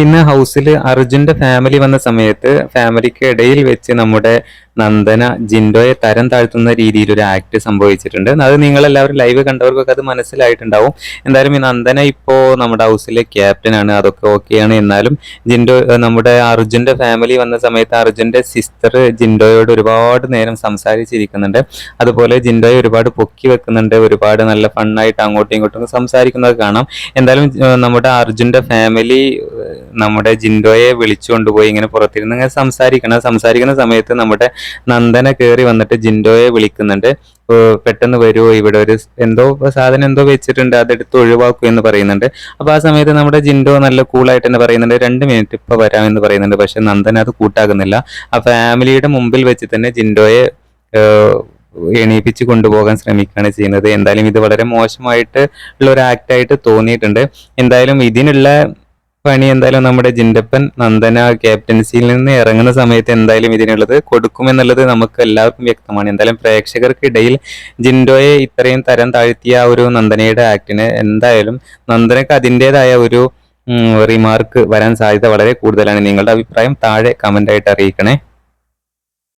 ഇന്ന് ഹൗസിൽ അർജുന്റെ ഫാമിലി വന്ന സമയത്ത് ഫാമിലിക്ക് ഇടയിൽ വെച്ച് നമ്മുടെ നന്ദന ജിൻഡോയെ തരം താഴ്ത്തുന്ന രീതിയിൽ ഒരു ആക്ട് സംഭവിച്ചിട്ടുണ്ട്. അത് നിങ്ങളെല്ലാവരും ലൈവ് കണ്ടവർക്കൊക്കെ അത് മനസ്സിലായിട്ടുണ്ടാവും. എന്തായാലും ഈ നന്ദന ഇപ്പോൾ നമ്മുടെ ഹൗസിലെ ക്യാപ്റ്റൻ ആണ്. അതൊക്കെ ഓക്കെയാണ് എന്നാലും ജിൻഡോ നമ്മുടെ അർജുന്റെ ഫാമിലി വന്ന സമയത്ത് അർജുന്റെ സിസ്റ്റർ ജിൻഡോയോട് ഒരുപാട് നേരം സംസാരിച്ചിരിക്കുന്നുണ്ട്. അതുപോലെ ജിൻഡോയെ ഒരുപാട് പൊക്കി വെക്കുന്നുണ്ട്. ഒരുപാട് നല്ല ഫണ്ണായിട്ട് അങ്ങോട്ടും ഇങ്ങോട്ടും സംസാരിക്കുന്നത് കാണാം. എന്തായാലും നമ്മുടെ അർജുന്റെ ഫാമിലി നമ്മുടെ ജിൻഡോയെ വിളിച്ചുകൊണ്ടുപോയി ഇങ്ങനെ പുറത്തിരുന്ന് ഇങ്ങനെ സംസാരിക്കണം. സംസാരിക്കുന്ന സമയത്ത് നമ്മുടെ നന്ദന കയറി വന്നിട്ട് ജിൻഡോയെ വിളിക്കുന്നുണ്ട്. പെട്ടെന്ന് വരുമോ ഇവിടെ ഒരു എന്തോ സാധനം എന്തോ വെച്ചിട്ടുണ്ട് അതെടുത്ത് ഒഴിവാക്കൂ എന്ന് പറയുന്നുണ്ട്. അപ്പൊ ആ സമയത്ത് നമ്മുടെ ജിൻഡോ നല്ല കൂളായിട്ട് തന്നെ പറയുന്നുണ്ട് രണ്ട് മിനിറ്റ് ഇപ്പൊ വരാമെന്ന് പറയുന്നുണ്ട് പക്ഷെ നന്ദന അത് കൂട്ടാകുന്നില്ല. ആ ഫാമിലിയുടെ മുമ്പിൽ വെച്ച് തന്നെ ജിൻഡോയെ എണീപ്പിച്ച് കൊണ്ടുപോകാൻ ശ്രമിക്കുകയാണ് ചെയ്യുന്നത്. എന്തായാലും ഇത് വളരെ മോശമായിട്ട് ഉള്ള ഒരു ആക്ട് ആയിട്ട് തോന്നിയിട്ടുണ്ട്. എന്തായാലും ഇതിനുള്ള പണി എന്തായാലും നമ്മുടെ ജിൻഡപ്പൻ നന്ദന ക്യാപ്റ്റൻസിയിൽ നിന്ന് ഇറങ്ങുന്ന സമയത്ത് എന്തായാലും ഇതിനുള്ളത് കൊടുക്കുമെന്നുള്ളത് നമുക്ക് എല്ലാവർക്കും വ്യക്തമാണ്. എന്തായാലും പ്രേക്ഷകർക്കിടയിൽ ജിൻഡോയെ ഇത്രയും തരം താഴ്ത്തിയ ഒരു നന്ദനയുടെ ആക്ടിന് എന്തായാലും നന്ദനക്ക് അതിന്റെതായ ഒരു റിമാർക്ക് വരാൻ സാധ്യത വളരെ കൂടുതലാണ്. നിങ്ങളുടെ അഭിപ്രായം താഴെ കമന്റായിട്ട് അറിയിക്കണേ.